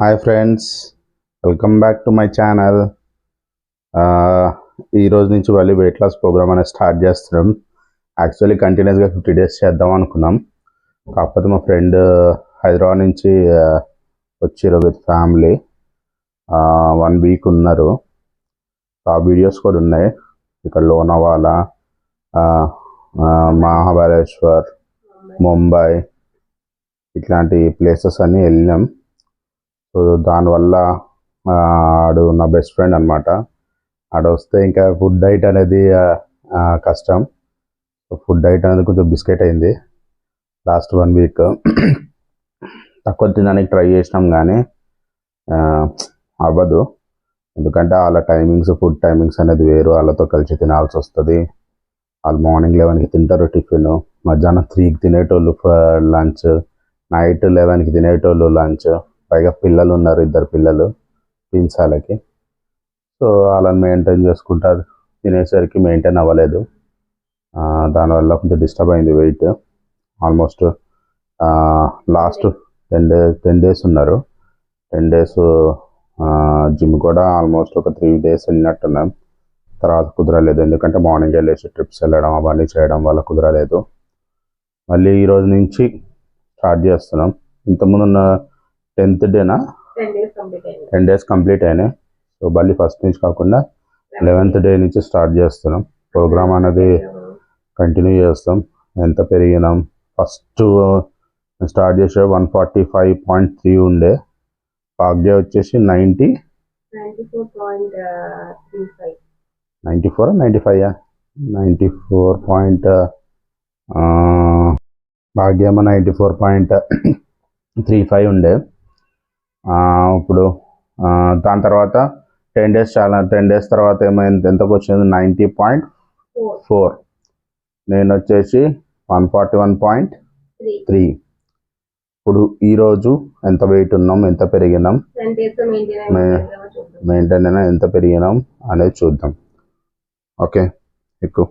Hi friends welcome back to my channel ఈ రోజు నుంచి మళ్ళీ వెయిట్ లాస్ ప్రోగ్రామ్ అనేది స్టార్ట్ చేస్తున్నాం. యాక్చువల్లీ కంటిన్యూస్గా ఫిఫ్టీ డేస్ చేద్దాం అనుకున్నాం. కాకపోతే మా ఫ్రెండ్ uh, హైదరాబాద్ నుంచి uh, వచ్చారు వచ్చిర్రు విత్ ఫ్యామిలీ వన్ వీక్ ఉన్నారు. ఆ వీడియోస్ కూడా ఉన్నాయి. ఇక్కడ లోనవాలా uh, మహాబలేశ్వర్ ముంబై ఇట్లాంటి ప్లేసెస్ అన్నీ వెళ్ళినాం. సో దానివల్ల ఆడు నా బెస్ట్ ఫ్రెండ్ అనమాట ఆడు వస్తే ఇంకా ఫుడ్ డైట్ అనేది కష్టం. ఫుడ్ డైట్ అనేది కొంచెం బిస్కెట్ అయింది. లాస్ట్ వన్ వీక్ తక్కువ తినడానికి ట్రై చేసినాం కానీ అవ్వదు. ఎందుకంటే వాళ్ళ టైమింగ్స్ ఫుడ్ టైమింగ్స్ అనేది వేరు. వాళ్ళతో కలిసి తినాల్సి వస్తుంది. వాళ్ళు మార్నింగ్ లెవెన్కి తింటారు టిఫిన్ మధ్యాహ్నం త్రీకి తినేటోళ్ళు లంచ్ నైట్ లెవెన్కి తినేటోళ్ళు లంచ్ పైగా పిల్లలు ఉన్నారు ఇద్దరు పిల్లలు పిన్సాలకి సో వాళ్ళని మెయింటైన్ చేసుకుంటా తినేసరికి మెయింటైన్ అవ్వలేదు. దానివల్ల కొంచెం డిస్టర్బ్ అయింది weight almost last ten day ten days ఉన్నారు. టెన్ డేస్ జిమ్ కూడా ఆల్మోస్ట్ ఒక త్రీ డేస్ వెళ్ళినట్టున్నాం. తర్వాత కుదరలేదు. ఎందుకంటే మార్నింగ్ వెళ్ళేసి ట్రిప్స్ వెళ్ళడం అవన్నీ చేయడం వల్ల కుదరలేదు. మళ్ళీ ఈ రోజు నుంచి స్టార్ట్ చేస్తున్నాం. ఇంతకుముందు టెన్త్ డేనా? టెన్ డేస్ కంప్లీట్ అయినాయి. సో మళ్ళీ ఫస్ట్ నుంచి కాకుండా లెవెన్త్ డే నుంచి స్టార్ట్ చేస్తున్నాం. ప్రోగ్రామ్ అనేది కంటిన్యూ చేస్తాం. ఎంత పెరిగినాం? ఫస్ట్ స్టార్ట్ చేసే one forty five point three ఉండే. పాగ్డే వచ్చేసి ninety ninety four ninety five? Ninety four point భాగ్యమ ninety four point three five ఉండే. ఇప్పుడు దాని తర్వాత టెన్ డేస్ చాలా టెన్ డేస్ తర్వాత ఏమైంది? ఎంతకు వచ్చింది? నైంటీ పాయింట్ ఫోర్ నేను వచ్చేసి one forty one point three ఇప్పుడు ఈరోజు ఎంత వెయిట్ ఉన్నాం? ఎంత పెరిగినాం? మెయింటైన్ అయినా ఎంత పెరిగినాం అనేది చూద్దాం. ఓకే ఎక్కువ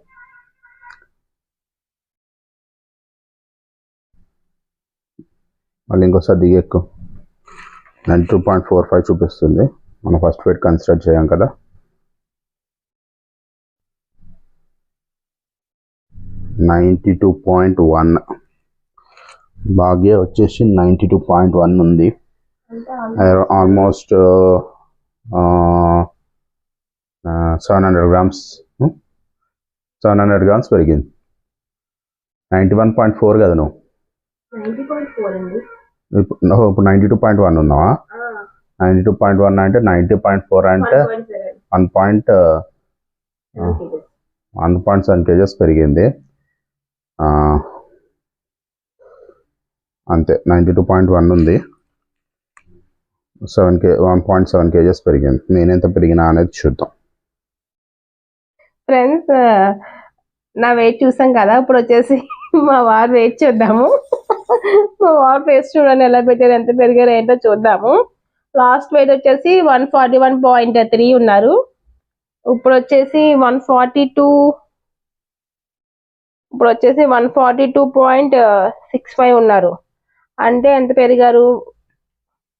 మళ్ళీ ఇంకోసారి దిగి ఎక్కువ ninety two point four five చూపిస్తుంది. మనం ఫస్ట్ వెయిట్ కన్సిడర్ చేయం కదా. Ninety two point one. భాగ్య వచ్చేసి నైంటీ టూ పాయింట్ వన్ ఉంది. Almost seven hundred grams seven hundred grams పెరిగింది. నైంటీ వన్ పాయింట్ ఫోర్ కదా నువ్వు. ఇప్పుడు నైంటీ టూ పాయింట్ వన్ ఉన్నావా? నైంటీ టూ పాయింట్ వన్ అంటే నైంటీ పాయింట్ ఫోర్ అంటే one point one point one point seven kgs పెరిగింది. అంతే నైంటీ టూ పాయింట్ వన్ ఉంది. Seven K one point seven KGs పెరిగింది. నేనెంత పెరిగినా అనేది చూద్దాం. ఫ్రెండ్స్ నా వెయిట్ చూసాం కదా ఇప్పుడు వచ్చేసి మా వారు వెయిట్ చూద్దాము. మా వారు ఫేస్ చూడండి ఎలా పెట్టారు ఎంత పెరిగారు ఏంటో చూద్దాము. లాస్ట్ వెయిట్ వచ్చేసి one forty one point three ఉన్నారు. ఇప్పుడు వచ్చేసి వన్ ఫార్టీ టూ ఇప్పుడు వచ్చేసి one forty two point six five ఉన్నారు. అంటే ఎంత పెరిగారు?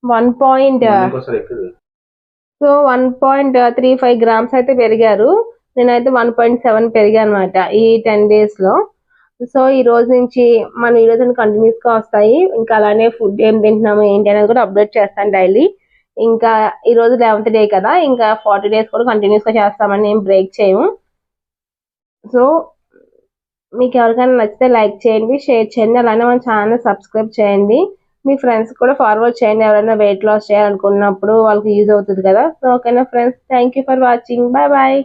One point so one point three five grams అయితే పెరిగారు. నేనైతే వన్ పాయింట్ సెవెన్ పెరిగాను అనమాట ఈ టెన్ డేస్లో. సో ఈ రోజు నుంచి మన వీడియోస్ అన్ని కంటిన్యూస్గా వస్తాయి. ఇంకా అలానే ఫుడ్ ఏం తింటున్నాము ఏంటి అనేది కూడా అప్డేట్ చేస్తాను డైలీ ఇంకా ఈ రోజు లెవెంత్ డే కదా ఇంకా ఫార్టీ డేస్ కూడా కంటిన్యూస్గా చేస్తామని ఏం బ్రేక్ చేయము. సో మీకు ఎవరికైనా నచ్చితే లైక్ చేయండి షేర్ చేయండి. అలానే మన ఛానల్ సబ్స్క్రైబ్ చేయండి. మీ ఫ్రెండ్స్ కూడా ఫార్వర్డ్ చేయండి. ఎవరైనా వెయిట్ లాస్ చేయాలనుకున్నప్పుడు వాళ్ళకి యూజ్ అవుతుంది కదా. సో ఓకేనా friends thank you for watching bye bye